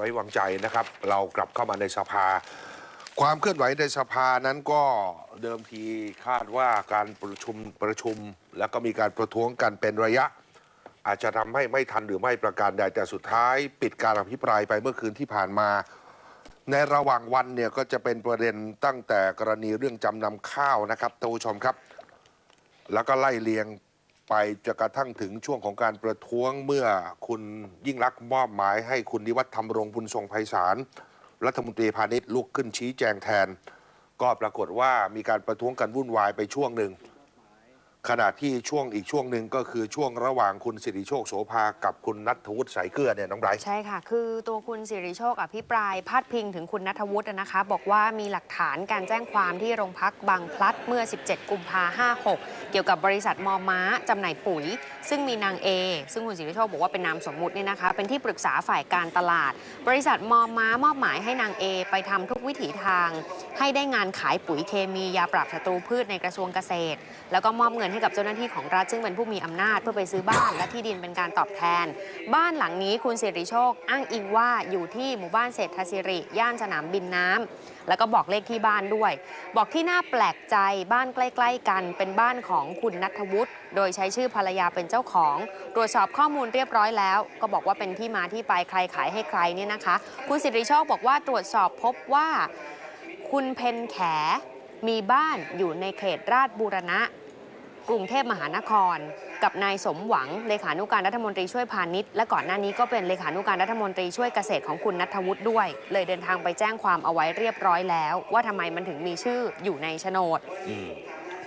ไว้วางใจนะครับ เรากลับเข้ามาในสภา ความเคลื่อนไหวในสภานั้นก็เดิมทีคาดว่าการประชุมประชุม แล้วก็มีการประท้วงกันเป็นระยะ อาจจะทำให้ไม่ทันหรือไม่ประการใดแต่สุดท้าย ปิดการอภิปรายไปเมื่อคืนที่ผ่านมา ในระหว่างวันเนี่ยก็จะเป็นประเด็นตั้งแต่กรณีเรื่องจำนำข้าวนะครับท่านผู้ชมครับ แล้วก็ไล่เลียง ไปจนกระทั่งถึงช่วงของการประท้วงเมื่อคุณยิ่งรักษณ์มอบหมายให้คุณนิวัฒน์ธรรมรงบุญทรงไพศาลรัฐมนตรีพาณิชย์ลุกขึ้นชี้แจงแทน ก็ปรากฏว่ามีการประท้วงกันวุ่นวายไปช่วงหนึ่ง ขณะที่ช่วงอีกช่วงหนึ่งก็คือช่วงระหว่างคุณสิริโชคโสภากับคุณนัทวุฒิสายเกลือเนี่ยน้องไบรท์ใช่ค่ะ คือตัวคุณสิริโชคอภิปรายพาดพิงถึงคุณนัทวุฒินะคะ บอกว่ามีหลักฐานการแจ้งความที่โรงพักบางพลัดเมื่อ 17 กุมภา56เกี่ยวกับบริษัทมอม้าจำหน่ายปุ๋ย ซึ่งมีนางเอซึ่งคุณสิริโชคบอกว่าเป็นนามสมมุติเนี่ยนะคะ เป็นที่ปรึกษาฝ่ายการตลาด บริษัทมอม้ามอบหมายให้นางเอไปทำทุกวิถีทาง ให้ได้งานขายปุ๋ยเคมียาปราบศัตรูพืชในกระทรวงเกษตร แล้วก็มอบเงินให้กับเจ้าหน้าที่ของรัฐซึ่งเป็นผู้มีอำนาจเพื่อไปซื้อบ้านและที่ดินเป็นการตอบแทน บ้านหลังนี้คุณสิริโชคอ้างอิงว่าอยู่ที่หมู่บ้านเศรษฐศิริ ย่านสนามบินน้ำแล้วก็บอกเลขที่บ้านด้วย บอกที่น่าแปลกใจบ้านใกล้ ๆ กันเป็นบ้านของคุณนัทวุฒิโดยใช้ชื่อภรรยาเป็นเจ้าของ ตรวจสอบข้อมูลเรียบร้อยแล้ว ก็บอกว่าเป็นที่มาที่ไปใครขายให้ใครเนี่ยนะคะ คุณสิริโชคบอกว่าตรวจสอบพบว่า คุณเพนแขมีบ้านอยู่ในเขตราชบูรณะ กรุงเทพมหานคร กับนายสมหวังเลขานุการรัฐมนตรีช่วยพาณิชย์และก่อนหน้านี้ก็เป็นเลขานุการรัฐมนตรีช่วยเกษตรของคุณนัทวุฒิด้วย เลยเดินทางไปแจ้งความเอาไว้เรียบร้อยแล้ว ว่าทำไมมันถึงมีชื่ออยู่ในโฉนดอืม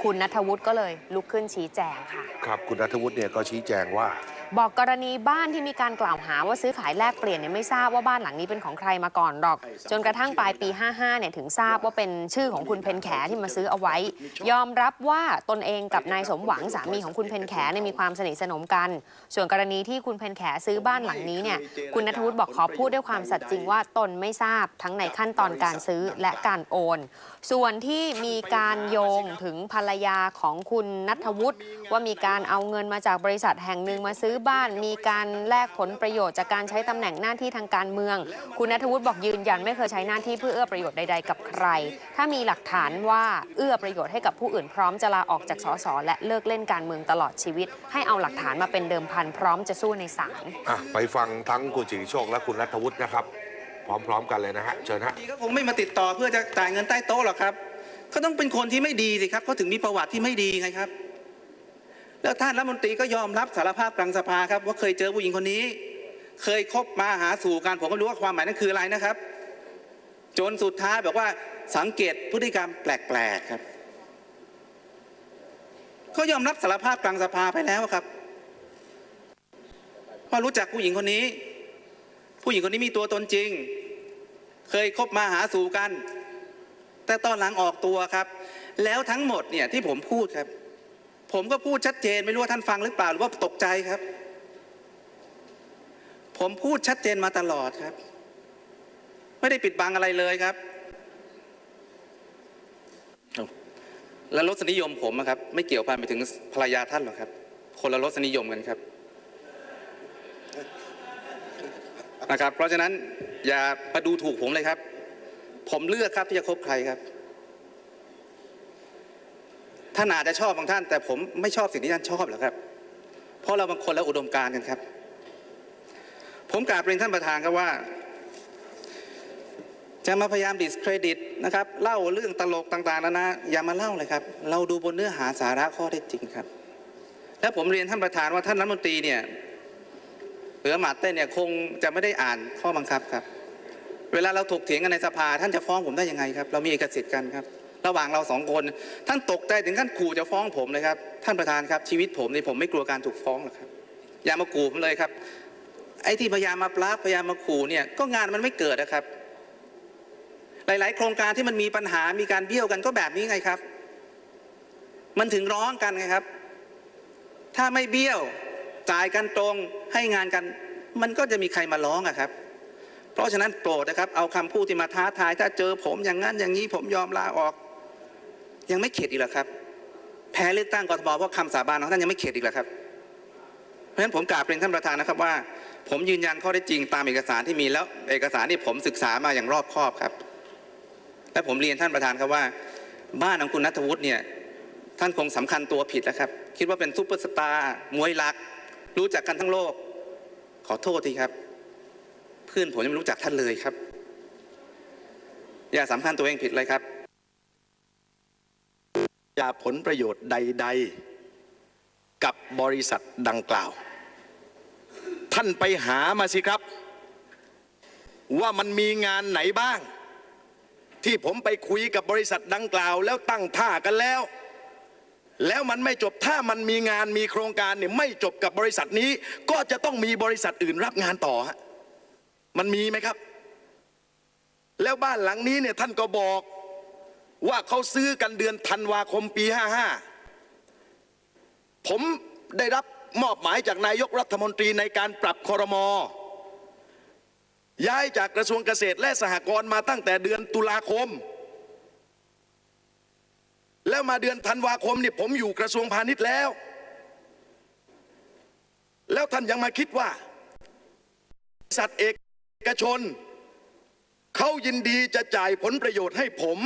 คุณนัทวุฒิก็เลยลุกขึ้นชี้แจงค่ะ ครับ คุณนัทวุฒิเนี่ยก็ชี้แจงว่า บอกกรณีบ้านที่มีการกล่าวหาว่าซื้อขายแลกเปลี่ยนเนี่ยไม่ทราบว่าบ้านหลังนี้เป็นของใครมาก่อนหรอก จนกระทั่งปลายปี 55 เนี่ยถึงทราบว่าเป็นชื่อของคุณเพนแขที่มาซื้อเอาไว้ ยอมรับว่าตนเองกับนายสมหวังสามีของคุณเพนแขเนี่ยมีความสนิทสนมกัน ส่วนกรณีที่คุณเพนแขซื้อบ้านหลังนี้เนี่ยคุณนัทวุฒิบอกขอพูดด้วยความสัตย์จริงว่าตนไม่ทราบทั้งในขั้นตอนการซื้อและการโอน ส่วนที่มีการโยงถึงภรรยาของคุณนัทวุฒิว่ามีการเอาเงินมาจากบริษัทแห่งหนึ่งมาซื้อบ้านมีการแลกผลประโยชน์จากการใช้ตำแหน่งหน้าที่ทางการเมือง คุณนัทวุฒิบอกยืนยันไม่เคยใช้หน้าที่เพื่อเอื้อประโยชน์ใด ๆ กับใคร ถ้ามีหลักฐานว่าเอื้อประโยชน์ให้กับผู้อื่นพร้อมจะลาออกจากสสและเลิกเล่นการเมืองตลอดชีวิต ให้เอาหลักฐานมาเป็นเดิมพันพร้อมจะสู้ในศาลอะไปฟังทั้งคุณสิริโชคและคุณนัทวุฒินะครับ พร้อมๆกันเลยนะฮะเชิญฮะดีก็คงไม่มาติดต่อเพื่อจะจ่ายเงินใต้โต๊ะหรอกครับเขาต้องเป็นคนที่ไม่ดีสิครับเขาถึงมีประวัติที่ไม่ดีไงครับ แล้วท่านรัฐมนตรีก็ยอมรับสารภาพกลางสภาครับว่าเคยเจอผู้หญิงคนนี้ เคยคบมาหาสู่กันผมก็รู้ว่าความหมายนั้นคืออะไรนะครับ จนสุดท้ายบอกว่าสังเกตพฤติกรรมแปลกๆครับเขายอมรับสารภาพกลางสภาไปแล้วครับว่ารู้จักผู้หญิงคนนี้ ผู้หญิงคนนี้มีตัวตนจริง เคยคบมาหาสู่กัน แต่ตอนหลังออกตัวครับ แล้วทั้งหมดเนี่ยที่ผมพูดครับ ผมก็พูดชัดเจนไม่รู้ว่าท่านฟังหรือเปล่าหรือว่าตกใจครับ ผมพูดชัดเจนมาตลอดครับ ไม่ได้ปิดบังอะไรเลยครับ และรสนิยมผมอะครับ ไม่เกี่ยวพันไปถึงภรรยาท่านหรอกครับ คนละรสนิยมกันครับนะครับ เพราะฉะนั้นอย่ามาดูถูกผมเลยครับ ผมเลือกครับที่จะคบใครครับ ท่านอาจจะชอบบางท่าน แต่ผมไม่ชอบสิ่งที่ท่านชอบหรอกครับ เพราะเราบางคนแล้วอุดมการกันครับ ผมกราบเรียนท่านประธานครับว่า จะมาพยายามดิสเครดิตนะครับเล่าเรื่องตลกต่างๆนานาอย่ามาเล่าเลยครับ เราดูบนเนื้อหาสาระข้อเท็จจริงครับ และผมเรียนท่านประธานว่าท่านรัฐมนตรีเนี่ยหลือหมาเต้นเนี่ยคงจะไม่ได้อ่านข้อบังคับครับ เวลาเราถกเถียงกันในสภาท่านจะฟ้องผมได้ยังไงครับ เรามีเอกสิทธิ์กันครับ ระหว่างเราสองคน ท่านตกใจถึงขั้นขู่จะฟ้องผมเลยครับ ท่านประธานครับชีวิตผมนี่ผมไม่กลัวการถูกฟ้องหรอกครับ อย่ามาขู่ผมเลยครับ ไอ้ที่พยายามมาปลากพยายามมาขู่เนี่ยก็งานมันไม่เกิดนะครับ หลาย ๆ โครงการที่มันมีปัญหามีการเบี้ยวกันก็แบบนี้ไงครับ มันถึงร้องกันไงครับ ถ้าไม่เบี้ยวจ่ายกันตรงให้งานกัน มันก็จะมีใครมาร้องอะครับเพราะฉะนั้นโปรดนะครับ เอาคำพูดที่มาท้าทาย ถ้าเจอผมอย่างนั้นอย่างนี้ผมยอมลาออก ยังไม่เข็ดอีกเหรอครับ แพ้เลือกตั้งกทมเพราะคำสาบานของท่านยังไม่เข็ดอีกเหรอครับ เพราะฉะนั้นผมกราบเรียนท่านประธานนะครับว่า ผมยืนยันข้อได้จริงตามเอกสารที่มีแล้วเอกสารที่ผมศึกษามาอย่างรอบคอบครับ และผมเรียนท่านประธานครับว่า บ้านของคุณนัทวุฒิเนี่ยท่านคงสำคัญตัวผิดแล้วครับ คิดว่าเป็นซุปเปอร์สตาร์มวยรัก รู้จักกันทั้งโลก ขอโทษทีครับ เพื่อนผมยังไม่รู้จักท่านเลยครับ อย่าสำคัญตัวเองผิดเลยครับ ย่าผลประโยชน์ใด ๆ กับบริษัทดังกล่าว ท่านไปหามาสิครับ ว่ามันมีงานไหนบ้าง ที่ผมไปคุยกับบริษัทดังกล่าว แล้วตั้งท่ากันแล้ว แล้วมันไม่จบถ้ามันมีงานมีโครงการเนี่ยไม่จบกับบริษัทนี้ ก็จะต้องมีบริษัทอื่นรับงานต่อฮะมันมีไหมครับ แล้วบ้านหลังนี้เนี่ยท่านก็บอก ว่าเขาซื้อกันเดือนธันวาคมปี 55 ผมได้รับมอบหมายจากนายกรัฐมนตรีในการปรับคอรมอย้ายจากกระทรวงเกษตรและสหกรณ์มาตั้งแต่เดือนตุลาคม แล้วมาเดือนธันวาคมนี่ผมอยู่กระทรวงพาณิชย์แล้ว แล้วท่านยังมาคิดว่าบริษัทเอกชน เขายินดีจะจ่ายผลประโยชน์ให้ผม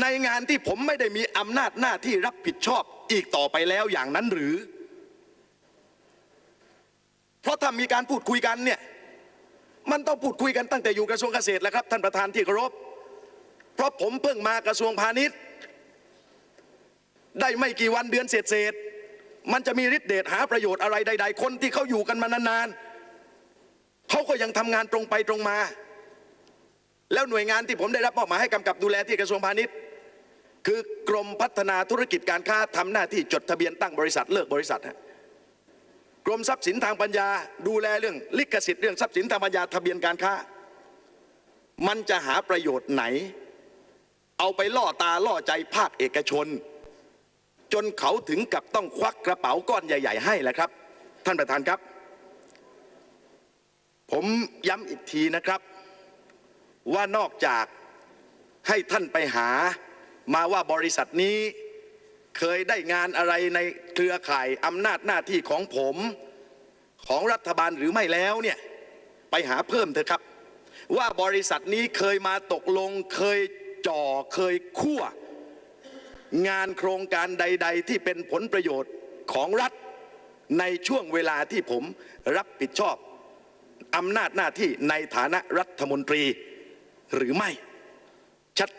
ในงานที่ผมไม่ได้มีอำนาจหน้าที่รับผิดชอบอีกต่อไปแล้วอย่างนั้นหรือ เพราะถ้ามีการพูดคุยกันเนี่ย มันต้องพูดคุยกันตั้งแต่อยู่กระทรวงเกษตรแล้วครับ ท่านประธานที่เคารพ เพราะผมเพิ่งมากระทรวงพาณิชย์ ได้ไม่กี่วันเดือนเศษๆมันจะมีฤทธิ์เดชหาประโยชน์อะไรใด ๆ คนที่เขาอยู่กันมานานๆเขาก็ยังทำงานตรงไปตรงมา แล้วหน่วยงานที่ผมได้รับมอบหมายให้กำกับดูแลที่กระทรวงพาณิชย์ คือกรมพัฒนาธุรกิจการค้าทำหน้าที่จดทะเบียนตั้งบริษัทเลิกบริษัทฮะกรมทรัพย์สินทางปัญญา ดูแลเรื่องลิขสิทธิ์เรื่องทรัพย์สินทางปัญญาทะเบียนการค้า มันจะหาประโยชน์ไหน เอาไปล่อตาล่อใจภาคเอกชน จนเขาถึงกับต้องควักกระเป๋าก้อนใหญ่ ๆ ให้แหละครับ ท่านประธานครับ ผมย้ำอีกทีนะครับ ว่านอกจากให้ท่านไปหามาว่าบริษัทนี้เคยได้งานอะไรในเครือข่ายอำนาจหน้าที่ของผมของรัฐบาลหรือไม่แล้วเนี่ยไปหาเพิ่มเถอะครับ ว่าบริษัทนี้เคยมาตกลงเคยจ่อเคยคั่ว งานโครงการใด ๆ ที่เป็นผลประโยชน์ของรัฐในช่วงเวลาที่ผมรับผิดชอบอำนาจหน้าที่ในฐานะรัฐมนตรี หรือไม่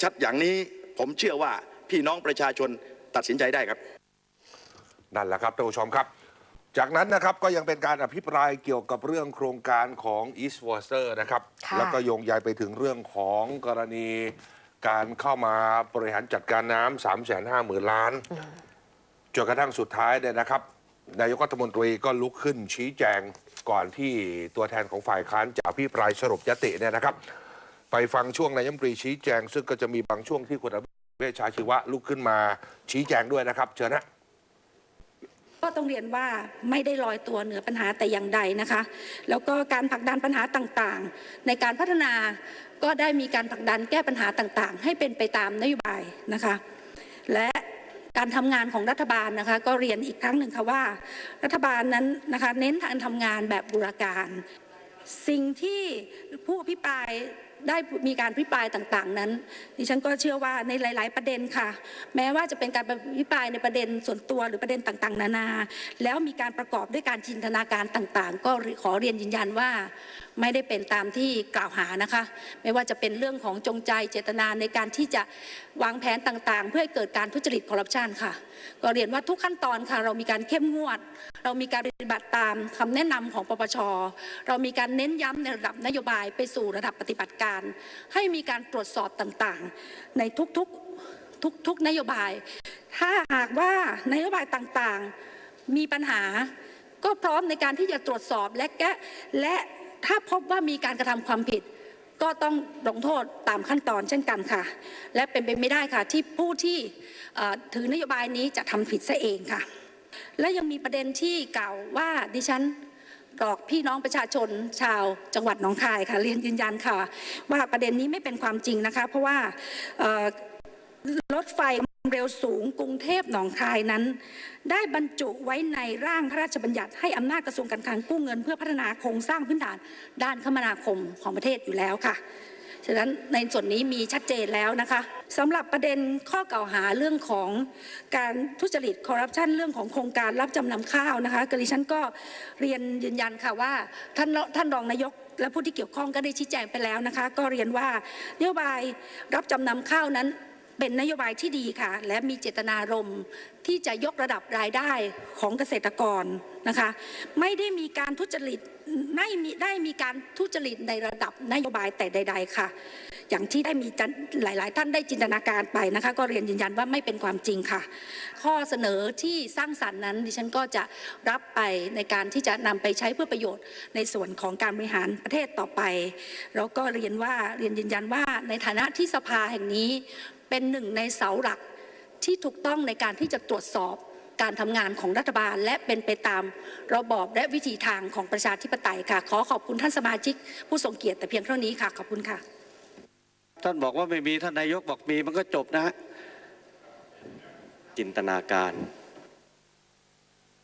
ชัดๆ อย่างนี้ผมเชื่อว่าพี่น้องประชาชนตัดสินใจได้ครับ นั่นแหละครับท่านผู้ชมครับ จากนั้นนะครับก็ยังเป็นการอภิปรายเกี่ยวกับเรื่องโครงการของ East w a t e r นะครับค่ะแล้วก็โยงใยไปถึงเรื่องของกรณีการเข้ามาบริหารจัดการน้ำสามแสนห้าหมื่นล้านจนกระทั่งสุดท้ายเนี่ยนะครับนายกรัฐมนตรีก็ลุกขึ้นชี้แจงก่อนที่ตัวแทนของฝ่ายค้านจะอภิปรายสรุปยติเนี่ยนะครับ ไปฟังช่วงนายมนตรีชี้แจง ซึ่งก็จะมีบางช่วงที่คุณอภิเวชชาชีวะลุกขึ้นมาชี้แจงด้วยนะครับเชิญนะก็ต้องเรียนว่าไม่ได้ลอยตัวเหนือปัญหาแต่อย่างใดนะคะ แล้วก็การผลักดันปัญหาต่างๆ ในการพัฒนาก็ได้มีการผลักดันแก้ปัญหาต่างๆ ให้เป็นไปตามนโยบายนะคะ และการทำงานของรัฐบาลนะคะก็เรียนอีกครั้งหนึ่งค่ะว่า รัฐบาลนั้นนะคะเน้นการทำงานแบบบูรการ สิ่งที่ผู้อภิปราย ได้มีการอภิปรายต่างๆ นั้น ดิฉันก็เชื่อว่าในหลาย ๆ ประเด็นค่ะ แม้ว่าจะเป็นการอภิปรายในประเด็นส่วนตัวหรือประเด็นต่างๆ นานา แล้วมีการประกอบด้วยการจินตนาการต่างๆ ก็ขอเรียนยืนยันว่าไม่ได้เป็นตามที่กล่าวหานะคะ ไม่ว่าจะเป็นเรื่องของจงใจเจตนาในการที่จะวางแผนต่างๆ เพื่อให้เกิดการทุจริตคอร์รัปชันค่ะ ก็เรียนว่าทุกขั้นตอนค่ะเรามีการเข้มงวด เรามีการปฏิบัติตามคำแนะนำของปปช เรามีการเน้นย้ำในระดับนโยบายไปสู่ระดับปฏิบัติการให้มีการตรวจสอบต่างๆ ในทุกๆทุกๆนโยบาย ถ้าหากว่านโยบายต่างๆมีปัญหา ก็พร้อมในการที่จะตรวจสอบและแก้และถ้าพบว่ามีการกระทำความผิดก็ต้องลงโทษตามขั้นตอนเช่นกันค่ะ และเป็นไปไม่ได้ค่ะที่ผู้ที่ถือนโยบายนี้จะทำผิดซะเองค่ะ และยังมีประเด็นที่กล่าวว่าดิฉัน หลอกพี่น้องประชาชนชาวจังหวัดหนองคายค่ะเรียนยืนยันค่ะ ว่าประเด็นนี้ไม่เป็นความจริงนะคะ เพราะว่ารถไฟเร็วสูงกรุงเทพหนองคายนั้น ได้บรรจุไว้ในร่างพระราชบัญญัติให้อำนาจกระทรวงการคลังกู้เงิน เพื่อพัฒนาโครงสร้างพื้นฐานด้านคมนาคมของประเทศอยู่แล้วค่ะ ฉะนั้นในส่วนนี้มีชัดเจนแล้วนะคะสำหรับประเด็นข้อกล่าวหาเรื่องของการทุจริตคอร์รัปชันเรื่องของโครงการรับจำนำข้าวนะคะกริชันก็เรียนยืนยันค่ะว่าท่านท่านรองนายกและผู้ที่เกี่ยวข้องก็ได้ชี้แจงไปแล้วนะคะ ก็เรียนว่านโยบายรับจำนำข้าวนั้น เป็นนโยบายที่ดีค่ะ และมีเจตนารมณ์ที่จะยกระดับรายได้ของเกษตรกรนะคะ ไม่ได้มีการทุจริตไม่มีได้มีการทุจริตในระดับนโยบายแต่ใด ๆ ค่ะ อย่างที่ได้มีหลาย ๆ ท่านได้จินตนาการไปนะคะ ก็เรียนยืนยันว่าไม่เป็นความจริงค่ะ ข้อเสนอที่สร้างสรรค์นั้นดิฉันก็จะรับไปในการที่จะนำไปใช้เพื่อประโยชน์ในส่วนของการบริหารประเทศต่อไปแล้วก็เรียนว่าเรียนยืนยันว่าในฐานะที่สภาแห่งนี้ เป็นหนึ่งในเสาหลักที่ถูกต้องในการที่จะตรวจสอบการทำงานของรัฐบาล และเป็นไปตามระบอบและวิธีทางของประชาธิปไตยค่ะ ขอขอบคุณท่านสมาชิก ผู้ทรงเกียรติแต่เพียงเท่านี้ค่ะขอบคุณค่ะ ท่านบอกว่าไม่มีท่านนายกบอกมีมันก็จบนะฮะจินตนาการ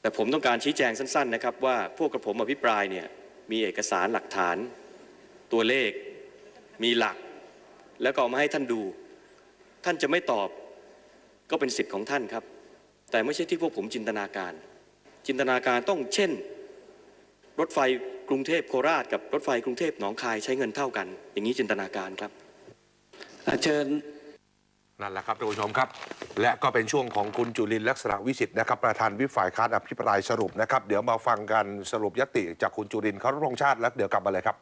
แต่ผมต้องการชี้แจงสั้น ๆ นะครับว่าพวกกระผมอภิปรายเนี่ยมีเอกสารหลักฐาน ตัวเลข มีหลัก แล้วก็เอามาให้ท่านดู ท่านจะไม่ตอบก็เป็นสิทธิ์ของท่านครับ แต่ไม่ใช่ที่พวกผมจินตนาการ จินตนาการต้องเช่น รถไฟกรุงเทพโคราช กับรถไฟกรุงเทพหนองคายใช้เงินเท่ากัน อย่างนี้จินตนาการครับเชิญนั่นแหละครับท่านผู้ชมครับ และก็เป็นช่วงของคุณจุลินทร์ลักษณะวิสิทธิ์นะครับประธานวิปฝ่ายค้านอภิปรายสรุปนะครับ เดี๋ยวมาฟังกันสรุปยติจากคุณจุลินทร์เขารงชาติแล้วเดี๋ยวกลับมาเลยครับ